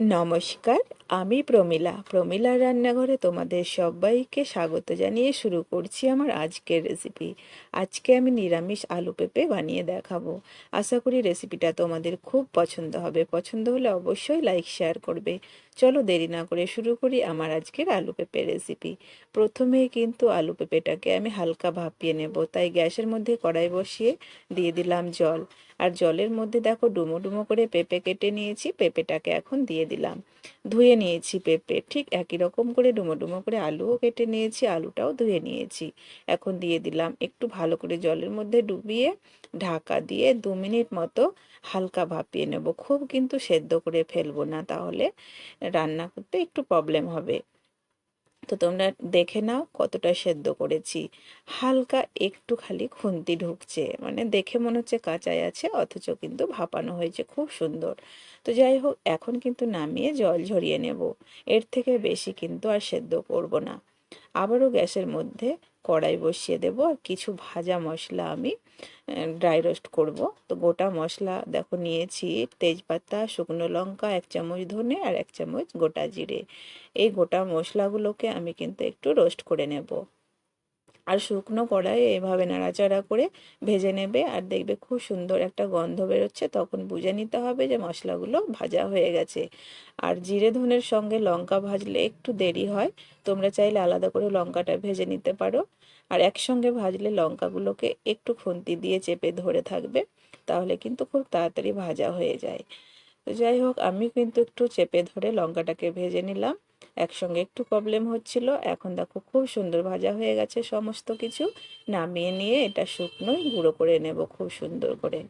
নমস্কার, আমি প্রমীলা। প্রমীলা রান্নাঘরে তোমাদের সবাইকে স্বাগত জানিয়ে শুরু করছি আমার আজকের রেসিপি আজকে আমি নিরামিষ আলু পেঁপে বানিয়ে দেখাবো। আশা করি রেসিপিটা তোমাদের খুব পছন্দ হবে। পছন্দ হলে অবশ্যই লাইক শেয়ার করবে। চলো দেরি না করে শুরু করি আমার আজকের আলু পেঁপে রেসিপি প্রথমেই কিন্তু আলু পেঁপেটাকে আমি হালকা ভাপিয়ে নেব। তাই গ্যাসের মধ্যে কড়াই বসিয়ে দিয়ে দিলাম জল। আর জলের মধ্যে দেখো ডুমো ডুমো করে পেঁপে কেটে নিয়েছি, পেঁপেটাকে এখন দিয়ে দিলাম। ধুয়ে নিয়েছি পেঁপে, ঠিক একই রকম করে ডুমো ডুমো করে আলুও কেটে নিয়েছি, আলুটাও ধুয়ে নিয়েছি। এখন দিয়ে দিলাম একটু ভালো করে জলের মধ্যে ডুবিয়ে ঢাকা দিয়ে দু মিনিট মতো হালকা ভাপিয়ে নেব। খুব কিন্তু সেদ্ধ করে ফেলব না, তাহলে রান্না করতে একটু প্রবলেম হবে। তো তোমরা দেখে নাও কতটা সেদ্ধ করেছি। হালকা একটু খালি খুন্তি ঢুকছে মানে দেখে মনে হচ্ছে কাঁচাই আছে, অথচ কিন্তু ভাপানো হয়েছে খুব সুন্দর। তো যাই হোক, এখন কিন্তু নামিয়ে জল ঝরিয়ে নেব। এর থেকে বেশি কিন্তু আর সেদ্ধ করব না। আবারও গ্যাসের মধ্যে কড়াই বসিয়ে দেব আর কিছু ভাজা মশলা আমি ড্রাই রোস্ট করব। তো গোটা মশলা দেখো নিয়েছি, তেজপাতা, শুকনো লঙ্কা, এক চামচ ধনে আর এক চামচ গোটা জিরে। এই গোটা মশলাগুলোকে আমি কিন্তু একটু রোস্ট করে নেব। আর শুকনো কড়াই এভাবে নাড়াচাড়া করে ভেজে নেবে আর দেখবে খুব সুন্দর একটা গন্ধ বেরোচ্ছে। তখন বুঝে নিতে হবে যে মশলাগুলো ভাজা হয়ে গেছে। আর জিরে ধনের সঙ্গে লঙ্কা ভাজলে একটু দেরি হয়। তোমরা চাইলে আলাদা করে লঙ্কাটা ভেজে নিতে পারো। আর একসঙ্গে ভাজলে লঙ্কাগুলোকে একটু খুন্তি দিয়ে চেপে ধরে থাকবে। তাহলে কিন্তু খুব তাড়াতাড়ি ভাজা হয়ে যায়। তো যাই হোক আমি কিন্তু একটু চেপে ধরে লঙ্কাটাকে ভেজে নিলাম। একসঙ্গে একটু প্রবলেম হচ্ছিল। এখন দেখো খুব সুন্দর ভাজা হয়ে গেছে সমস্ত কিছু। নামিয়ে নিয়ে এটা শুকনোই গুঁড়ো করে নেব খুব সুন্দর করে।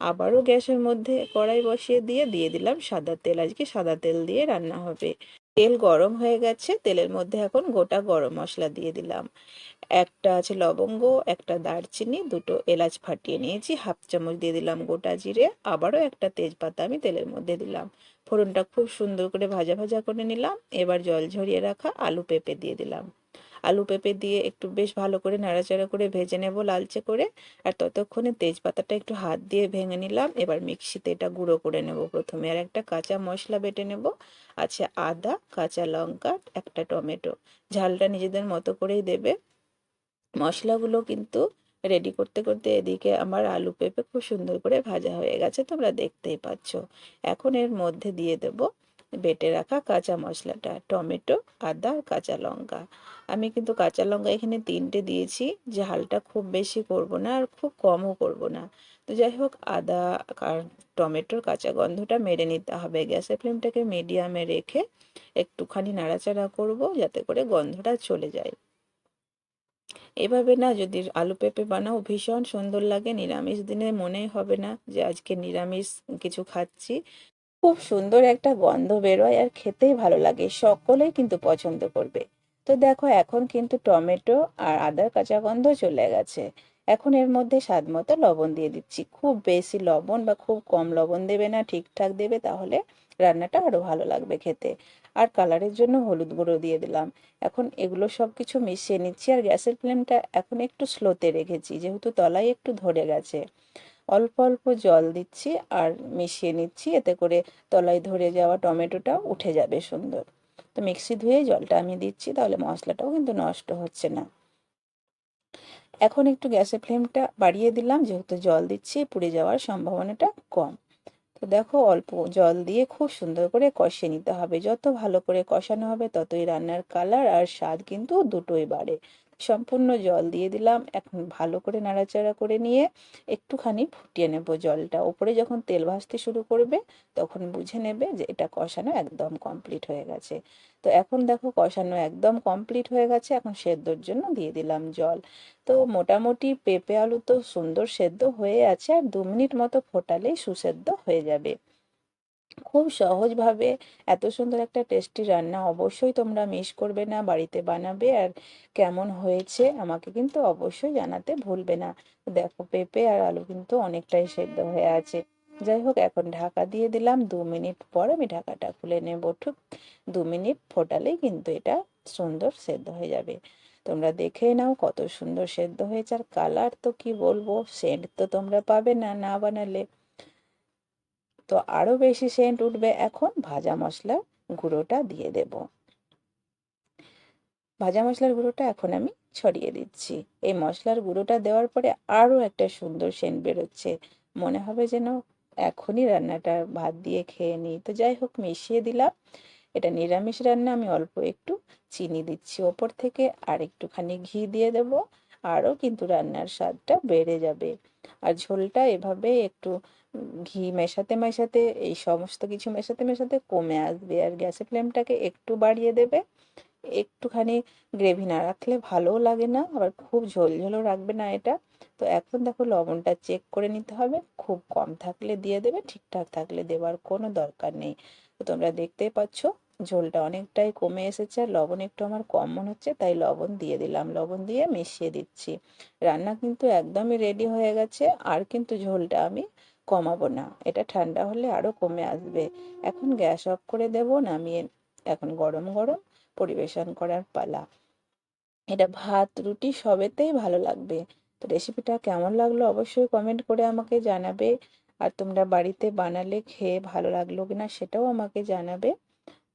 আবারও গ্যাসের মধ্যে কড়াই বসিয়ে দিয়ে দিয়ে দিলাম সাদা তেল। আজকে সাদা তেল দিয়ে রান্না হবে। তেল গরম হয়ে গেছে, তেলের মধ্যে এখন গোটা গরম মশলা দিয়ে দিলাম। একটা আছে লবঙ্গ, একটা দারচিনি, দুটো এলাচ ফাটিয়ে নিয়েছি, হাফ চামচ দিয়ে দিলাম গোটা জিরে, আবারও একটা তেজপাতা আমি তেলের মধ্যে দিলাম। ফোড়নটা খুব সুন্দর করে ভাজা ভাজা করে নিলাম, এবার জল ঝরিয়ে রাখা আলু পেঁপে দিয়ে দিলাম। আলু পেঁপে দিয়ে একটু বেশ ভালো করে নাড়াচাড়া করে ভেজে নেব লালচে করে। আর ততক্ষণে তেজপাতাটা একটু হাত দিয়ে ভেঙে নিলাম। এবার মিক্সিতে এটা গুঁড়ো করে নেব প্রথমে। আর একটা কাঁচা মশলা বেটে নেব। আছে আদা, কাঁচা লঙ্কা, একটা টমেটো। ঝালটা নিজেদের মতো করেই দেবে। মশলাগুলো কিন্তু রেডি করতে করতে এদিকে আমার আলু পেঁপে খুব সুন্দর করে ভাজা হয়ে গেছে। তোমরা দেখতেই পাচ্ছ। এখন এর মধ্যে দিয়ে দেব বেটে রাখা কাঁচা মশলাটা, টমেটো, আদা আর কাঁচা লঙ্কা। আমি কিন্তু কাঁচা লঙ্কা এখানে তিনটে দিয়েছি ঝালটা খুব বেশি করব না আর খুব কমও করব না। তো যাই হোক, আদা আর টমেটোর কাঁচা গন্ধটা মেরে নিতে হবে। গ্যাসের ফ্লেমটাকে মিডিয়ামে রেখে একটুখানি নাড়াচাড়া করব, যাতে করে গন্ধটা চলে যায়। এভাবে না যদি আলু পেঁপে বানাও, ভীষণ সুন্দর লাগে। নিরামিষ দিনে মনেই হবে না যে আজকে নিরামিষ কিছু খাচ্ছি। খুব সুন্দর একটা গন্ধ বেরোয় আর খেতেই ভালো লাগে সকলেই কিন্তু পছন্দ করবে। তো দেখো এখন কিন্তু টমেটো আর আদার কাঁচা গন্ধ চলে গেছে। এখন এর মধ্যে স্বাদ মতো লবণ দিয়ে দিচ্ছি। খুব বেশি লবণ বা খুব কম লবণ দেবে না, ঠিকঠাক দেবে, তাহলে রান্নাটা আরও ভালো লাগবে খেতে। আর কালারের জন্য হলুদ গুঁড়ো দিয়ে দিলাম। এখন এগুলো সব কিছু মিশিয়ে নিচ্ছি আর গ্যাসের ফ্লেমটা এখন একটু স্লোতে রেখেছি, যেহেতু তলায় একটু ধরে গেছে। অল্প অল্প জল দিচ্ছি আর মিশিয়ে নিচ্ছি। এতে করে তলায় ধরে যাওয়া টমেটোটা উঠে যাবে সুন্দর। তো মিক্সি ধুয়ে জলটা আমি দিচ্ছি, তাহলে মশলাটাও কিন্তু নষ্ট হচ্ছে না। এখন একটু গ্যাসের ফ্লেমটা বাড়িয়ে দিলাম, যেহেতু জল দিচ্ছি, পুড়ে যাওয়ার সম্ভাবনাটা কম। তো দেখো, অল্প জল দিয়ে খুব সুন্দর করে কষিয়ে নিতে হবে। যত ভালো করে কষানো হবে, ততই রান্নার কালার আর স্বাদ কিন্তু দুটোই বাড়ে। সম্পূর্ণ জল দিয়ে দিলাম। এখন ভালো করে নাড়াচাড়া করে নিয়ে একটুখানি ফুটিয়ে নেব জলটা। ওপরে যখন তেল ভাজতে শুরু করবে, তখন বুঝে নেবে যে এটা কষানো একদম কমপ্লিট হয়ে গেছে। তো এখন দেখো কষানো একদম কমপ্লিট হয়ে গেছে। এখন সেদ্ধর জন্য দিয়ে দিলাম জল। তো মোটামুটি পেঁপে আলু তো সুন্দর সেদ্ধ হয়ে আছে। আর দু মিনিট মতো ফোটালেই সুসেদ্ধ হয়ে যাবে। খুব সহজভাবে এত সুন্দর একটা টেস্টি রান্না অবশ্যই তোমরা মিস করবে না, বাড়িতে বানাবে আর কেমন হয়েছে আমাকে কিন্তু অবশ্যই জানাতে ভুলবে না। দেখো পেঁপে আর আলু কিন্তু অনেকটাই সেদ্ধ হয়ে আছে। যাই হোক, এখন ঢাকা দিয়ে দিলাম। দু মিনিট পর আমি ঢাকাটা খুলে নেব। ঠিক, দু মিনিট ফোটালেই কিন্তু এটা সুন্দর সেদ্ধ হয়ে যাবে। তোমরা দেখে নাও কত সুন্দর সেদ্ধ হয়েছে আর কালার তো কি বলব? সেন্ট তো তোমরা পাবে না না বানালে। তো আরও বেশি সেন্ট উঠবে, এখন ভাজা মশলার গুঁড়োটা দিয়ে দেব। ভাজা মশলার গুঁড়োটা এখন আমি ছড়িয়ে দিচ্ছি। এই মশলার গুঁড়োটা দেওয়ার পরে আরও একটা সুন্দর সেন্ট বেরোচ্ছে। মনে হবে যেন এখনই রান্নাটা ভাত দিয়ে খেয়ে নিই। তো যাই হোক, মিশিয়ে দিলাম। এটা নিরামিষ রান্না, আমি অল্প একটু চিনি দিচ্ছি। ওপর থেকে আর একটুখানি ঘি দিয়ে দেব। আরও কিন্তু রান্নার স্বাদটা বেড়ে যাবে। আর ঝোলটা এভাবে একটু ঘি মেশাতে মেশাতে, এই সমস্ত কিছু মেশাতে মেশাতে কমে আসবে। আর গ্যাসের ফ্লেমটাকে একটু বাড়িয়ে দেবে। একটুখানি গ্রেভি না রাখলে ভালোও লাগে না, আবার খুব ঝোল ঝোলও রাখবে না এটা। তো এখন দেখো লবণটা চেক করে নিতে হবে। খুব কম থাকলে দিয়ে দেবে, ঠিকঠাক থাকলে দেওয়ার কোনো দরকার নেই। তো তোমরা দেখতেই পাচ্ছ ঝোলটা অনেকটাই কমে এসেছে, আর লবণ একটু আমার কম মনে হচ্ছে, তাই লবণ দিয়ে দিলাম, লবণ দিয়ে মিশিয়ে দিচ্ছি। রান্না কিন্তু একদমই রেডি হয়ে গেছে, আর কিন্তু ঝোলটা আমি কমাবো না, এটা ঠান্ডা হলে আরও কমে আসবে। এখন গ্যাস অফ করে দেব, নামিয়ে এখন গরম গরম পরিবেশন করার পালা। এটা ভাত, রুটি সবেতেই ভালো লাগবে। তো রেসিপিটা কেমন লাগল অবশ্যই কমেন্ট করে আমাকে জানাবে, আর তোমরা বাড়িতে বানালে খেয়ে ভালো লাগল কিনা সেটাও আমাকে জানাবে।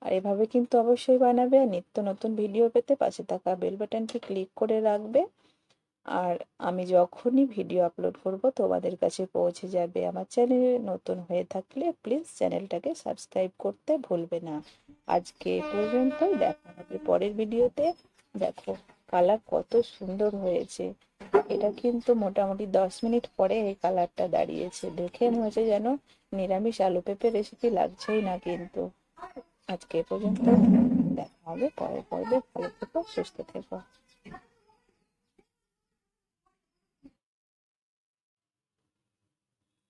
আর এভাবে কিন্তু অবশ্যই বানাবে। আর নিত্য নতুন ভিডিও পেতে পাশে থাকা বেল বাটনটি ক্লিক করে রাখবে। আর আমি যখনই ভিডিও আপলোড করব, তোমাদের কাছে পৌঁছে যাবে। আমার চ্যানেলে নতুন হয়ে থাকলে প্লিজ চ্যানেলটাকে সাবস্ক্রাইব করতে ভুলবে না। আজকে এ পর্যন্তই। দেখা হবে পরের ভিডিওতে। দেখো কালার কত সুন্দর হয়েছে। এটা কিন্তু মোটামুটি দশ মিনিট পরে এই কালারটা দাঁড়িয়েছে। দেখে মনে হচ্ছে যেন নিরামিষ আলু পেঁপে রেসিপি লাগছেই না কিন্তু। আজকে পর্যন্ত। দেখা হবে পরের পর্বে। ভালো থেকো সুস্থ থেকো।